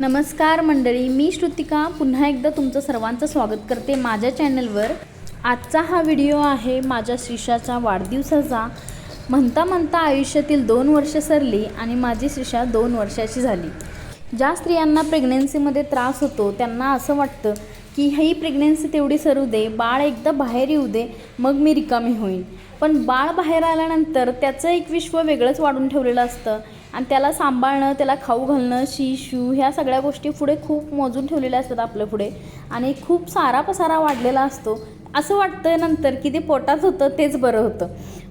नमस्कार मंडळी मी श्रुतिका. पुन्हा एकदा तुमचं सर्वांचं स्वागत करते माझ्या चॅनलवर. आजचा हा व्हिडिओ आहे माझ्या श्रीषाच्या वाढदिवसाचा. म्हणता म्हणता आयुष्यातील दोन वर्ष सरली आणि माझी श्रीषा दोन वर्षाची झाली. ज्या स्त्रियांना प्रेग्नेन्सीमध्ये त्रास होतो त्यांना असं वाटतं की ही प्रेग्नेन्सी तेवढी सरू दे बाळ एकदा बाहेर येऊ दे मग मी रिकामी होईन. पण बाळ बाहेर आल्यानंतर त्याचं एक विश्व वेगळंच वाढून ठेवलेलं असतं. आणि त्याला सांभाळणं त्याला खाऊ घालणं शी शू ह्या सगळ्या गोष्टी पुढे खूप मोजून ठेवलेल्या असतात आपल्या पुढे. आणि खूप सारा पसारा वाढलेला असतो. असं वाटतं नंतर की ते पोटात होतं तेच बरं होतं.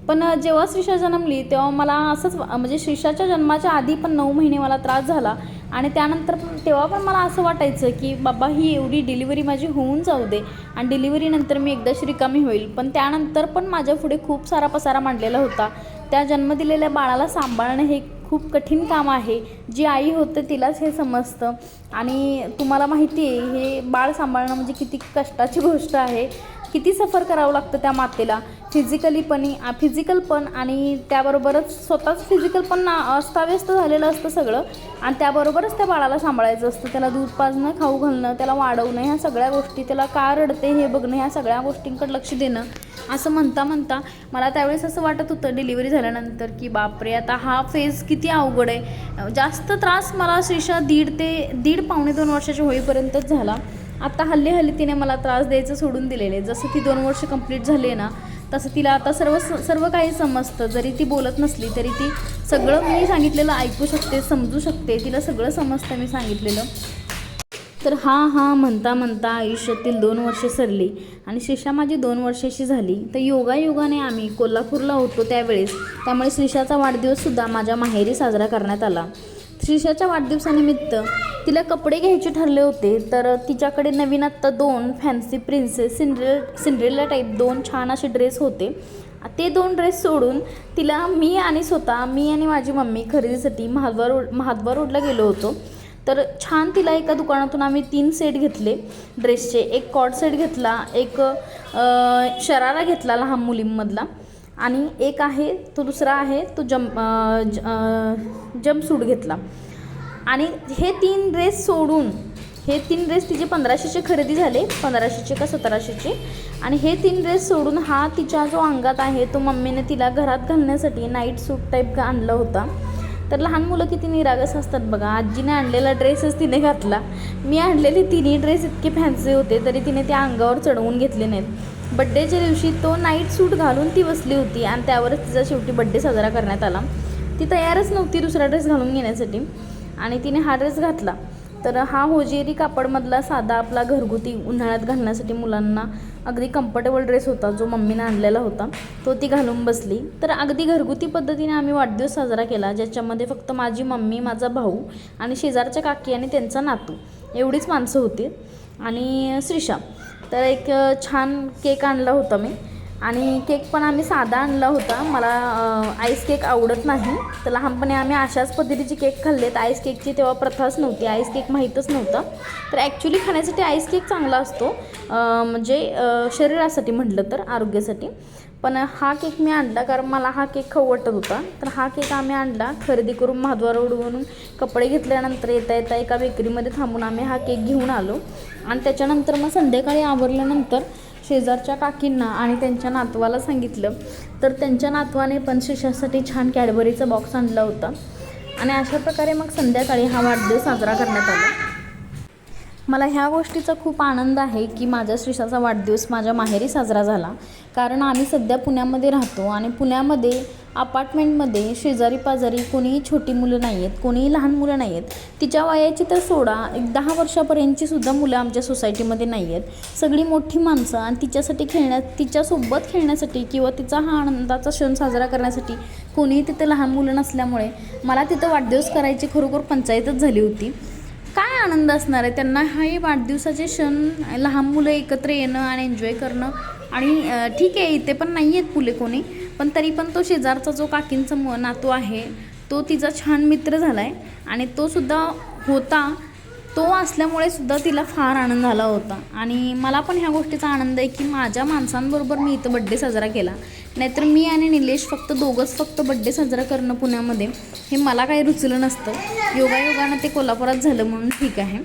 पण जेव्हा श्रीषा जन्मली तेव्हा मला असंच म्हणजे श्रीषाच्या जन्माच्या आधी पण नऊ महिने मला त्रास झाला. आणि त्यानंतर पण तेव्हा पण मला असं वाटायचं की बाबा ही एवढी डिलिव्हरी माझी होऊन जाऊ दे. आणि डिलिव्हरीनंतर मी एकदाच रिकामी होईल. पण त्यानंतर पण माझ्या पुढे खूप सारा पसारा मांडलेला होता. त्या जन्म दिलेल्या बाळाला सांभाळणं हे खूप कठीण काम आहे. जी आई होतं तिलाच हे समजतं. आणि तुम्हाला माहिती आहे हे बाळ सांभाळणं म्हणजे किती कष्टाची गोष्ट आहे. किती सफर करावं लागतं त्या मातेला. फिजिकली पण फिजिकल पण आणि त्याबरोबरच स्वतःच फिजिकल पण ना अस्ताव्यस्त झालेलं असतं सगळं. आणि त्याबरोबरच त्या बाळाला सांभाळायचं असतं. त्याला दूध पाजणं खाऊ घालणं त्याला वाढवणं ह्या सगळ्या गोष्टी त्याला का रडते हे बघणं ह्या सगळ्या गोष्टींकडे लक्ष देणं असं म्हणता म्हणता मला त्यावेळेस असं वाटत होतं डिलिव्हरी झाल्यानंतर की बापरे आता हा फेज किती अवघड आहे. जास्त त्रास मला श्रीशा दीड ते दीड पावणे दोन वर्षाची होईपर्यंतच झाला. आता हल्ली हल्ली तिने मला त्रास द्यायचं सोडून दिलेले. जसं ती दोन वर्ष कंप्लीट झाली आहे ना तसं तिला आता सर्व सर्व काही समजतं. जरी ती बोलत नसली तरी ती सगळं मी सांगितलेलं ऐकू शकते समजू शकते. तिला सगळं समजतं मी सांगितलेलं. तर हा हा म्हणता म्हणता आयुष्यातील दोन वर्षे सरली आणि श्रीषा माझी दोन वर्षाची झाली. तर योगायोगाने आम्ही कोल्हापूरला होतो त्यावेळेस. त्यामुळे श्रीषाचा वाढदिवससुद्धा माझ्या माहेरी साजरा करण्यात आला. श्रीषाच्या वाढदिवसानिमित्त तिला कपडे घ्यायचे ठरले होते तर तिच्याकडे नवीन आत्ता दोन फॅन्सी प्रिन्सेस सिंड्रे सिंड्रेला टाईप दोन छान असे ड्रेस होते. ते दोन ड्रेस सोडून तिला मी आणि स्वतः मी आणि माझी मम्मी खरेदीसाठी महाद्वार रोड महाद्वार रोडला गेलो होतो. तर छान तिला एका दुकानातून आम्ही तीन सेट घेतले. ड्रेसचे एक कॉड सेट घेतला एक शरारा घेतला लहान मुलींमधला. आणि एक आहे तो दुसरा आहे तो जम जम्पसूट घेतला. आणि हे तीन ड्रेस सोडून हे तीन ड्रेस तिचे पंधराशेचे खरेदी झाले पंधराशेचे का सतराशेचे. आणि हे तीन ड्रेस सोडून हा तिच्या जो अंगात आहे तो मम्मीने तिला घरात घालण्यासाठी नाईट सूट टाईप आणला होता. तर लहान मुलं किती निरागस असतात बघा. आजीने आणलेला ड्रेसच तिने घातला. मी आणलेले तिन्ही ड्रेस इतके फॅन्सी होते तरी तिने त्या अंगावर चढवून घेतले नाहीत. बड्डेच्या दिवशी तो नाईट सूट घालून ती बसली होती आणि त्यावरच तिचा शेवटी बड्डे साजरा करण्यात आला. ती तयारच नव्हती दुसरा ड्रेस घालून घेण्यासाठी. आणि तिने हा ड्रेस घातला. तर हा होजेरी कापडमधला साधा आपला घरगुती उन्हाळ्यात घालण्यासाठी मुलांना अगदी कम्फर्टेबल ड्रेस होता जो मम्मीनं आणलेला होता. तो ती घालून बसली. तर अगदी घरगुती पद्धतीने आम्ही वाढदिवस साजरा केला ज्याच्यामध्ये फक्त माझी मम्मी माझा भाऊ आणि शेजारच्या काकी आणि त्यांचा नातू. एवढीच माणसं होती. आणि श्रीशा. तर एक छान केक आणला होता मी. आणि केक पण आम्ही साधा आणला होता. मला आईस केक आवडत नाही. तर लहानपणी आम्ही अशाच पद्धतीचे केक खाल्लेत. आईस केकची तेव्हा प्रथाच नव्हती. आईस केक माहीतच नव्हता. तर ॲक्च्युली खाण्यासाठी आईस केक चांगला असतो. म्हणजे शरीरासाठी म्हटलं तर आरोग्यासाठी. पण हा केक मी आणला कारण मला हा केक खवटत होता. तर हा केक आम्ही आणला. खरेदी करून महाद्वार रोडवरून कपडे घेतल्यानंतर येता येता एका बेकरीमध्ये थांबून आम्ही हा केक घेऊन आलो. आणि त्याच्यानंतर मग संध्याकाळी आवरल्यानंतर शेजारच्या काकींना आणि त्यांच्या नातवाला सांगितलं. तर त्यांच्या नातवाने पण शिष्यासाठी छान कॅडबरीचा बॉक्स आणला होता. आणि अशा प्रकारे मग संध्याकाळी हा वाढदिवस साजरा करण्यात आला. मला ह्या गोष्टीचा खूप आनंद आहे की माझ्या श्रीषाचा वाढदिवस माझ्या माहेरी साजरा झाला. कारण आम्ही सध्या पुण्यामध्ये राहतो आणि पुण्यामध्ये अपार्टमेंटमध्ये शेजारी पाजारी कोणीही छोटी मुलं नाही आहेत कोणीही लहान मुलं नाही आहेत तिच्या वयाची तर सोडा एक दहा वर्षापर्यंतची सुद्धा मुलं आमच्या सोसायटीमध्ये नाही आहेत सगळी मोठी माणसं आणि तिच्यासाठी खेळण्या तिच्यासोबत खेळण्यासाठी किंवा तिचा हा आनंदाचा क्षण साजरा करण्यासाठी कोणीही तिथे लहान मुलं नसल्यामुळे मला तिथं वाढदिवस करायची खरोखर पंचायतच झाली होती. आनंद असणार आहे. त्यांना हे वाढदिवसाचे क्षण लहान मुलं एकत्र येणं आणि एन्जॉय करणं. आणि ठीक आहे इथे पण नाही आहेत फुले कोणी पण तरी पण तो शेजारचा जो काकींचा म नातू आहे तो तिचा छान मित्र झाला आहे आणि तो सुद्धा होता. तो असल्यामुळे सुद्धा तिला फार आनंद झाला होता. आणि मला पण ह्या गोष्टीचा आनंद आहे की माझ्या माणसांबरोबर मी इथं बड्डे साजरा केला. नाहीतर मी आणि निलेश फक्त दोघंच फक्त बड्डे साजरा करणं पुण्यामध्ये. हे मला काही रुचलं नसतं. योगायोगानं ते कोल्हापुरात झालं म्हणून ठीक आहे.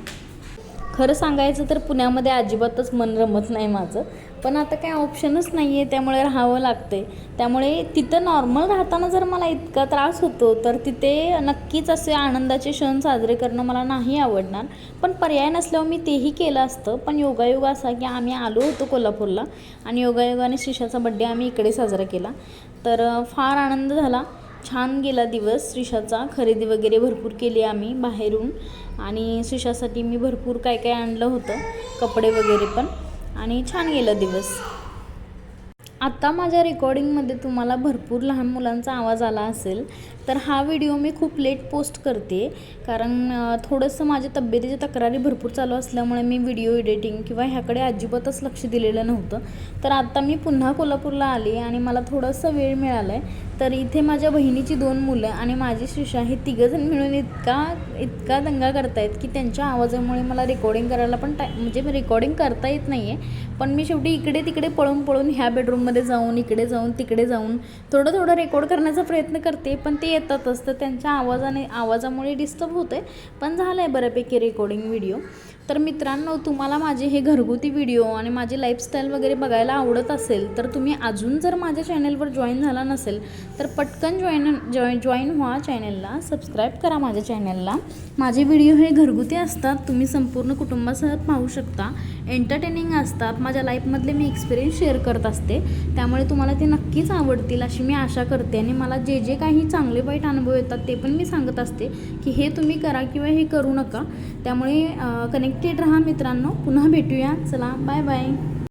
खरं सांगायचं तर पुण्यामध्ये अजिबातच मन रमत नाही माझं. पण आता काय ऑप्शनच नाही आहे त्यामुळे राहावं लागते त्यामुळे तिथं नॉर्मल राहताना जर मला इतका त्रास होतो तर तिथे नक्कीच असे आनंदाचे क्षण साजरे करणं मला नाही आवडणार. पण पर्याय नसल्यावर मी तेही केलं असतं. पण योगायोग असा की आम्ही आलो होतो कोल्हापूरला आणि योगायोगाने श्रीषाचा बड्डे आम्ही इकडे साजरा केला. तर फार आनंद झाला. छान गेला दिवस. श्रीषाचा खरेदी वगैरे भरपूर केली आम्ही बाहेरून. आणि श्रीषासाठी मी भरपूर काय काय आणलं होतं. कपडे वगैरे पण. आणि छान गेलं दिवस. आत्ता माझ्या रेकॉर्डिंगमध्ये तुम्हाला भरपूर लहान मुलांचा आवाज आला असेल तर हा व्हिडिओ मी खूप लेट पोस्ट करते. कारण थोडंसं माझ्या तब्येतीच्या तक्रारी भरपूर चालू असल्यामुळे मी व्हिडिओ एडिटिंग किंवा ह्याकडे अजिबातच लक्ष दिलेलं नव्हतं. तर आत्ता मी पुन्हा कोल्हापूरला आले आणि मला थोडंसं वेळ मिळाला आहे तर इथे माझ्या बहिणीची दोन मुलं आणि माझी शिष्या हे तिघंजण मिळून इतका इतका दंगा करतायत की त्यांच्या आवाजामुळे मला रेकॉर्डिंग करायला पण टाय म्हणजे रेकॉर्डिंग करता येत नाही आहे पण मी शेवटी इकडे तिकडे पळून पळून ह्या बेडरूम बेडरूममध्ये जाऊन इकडे जाऊन तिकडे जाऊन थोडं थोडं रेकॉर्ड करण्याचा प्रयत्न करते पण ते येतातच. तर त्यांच्या आवाजाने आवाजामुळे डिस्टर्ब होतं आहे पण झालं आहे बऱ्यापैकी रेकॉर्डिंग व्हिडिओ तर मित्रांनो तुम्हाला माझे हे घरगुती व्हिडिओ आणि माझी लाईफस्टाईल वगैरे बघायला आवडत असेल तर तुम्ही अजून जर माझ्या चॅनलवर जॉईन झाला नसेल तर पटकन जॉईन जॉईन जॉईन व्हा चॅनलला सबस्क्राईब करा माझ्या चॅनलला माझे व्हिडिओ हे घरगुती असतात तुम्ही संपूर्ण कुटुंबासह पाहू शकता. एंटरटेनिंग असतात माझ्या लाईफमधले मी एक्सपिरियन्स शेअर करत असते. त्यामुळे तुम्हाला ते नक्कीच आवडतील अशी मी आशा करते. आणि मला जे जे काही चांगले वाईट अनुभव येतात ते पण मी सांगत असते की हे तुम्ही करा किंवा हे करू नका. त्यामुळे कनेक्ट कनेक्टेड राहा मित्रांनो. पुन्हा भेटूया. चला बाय बाय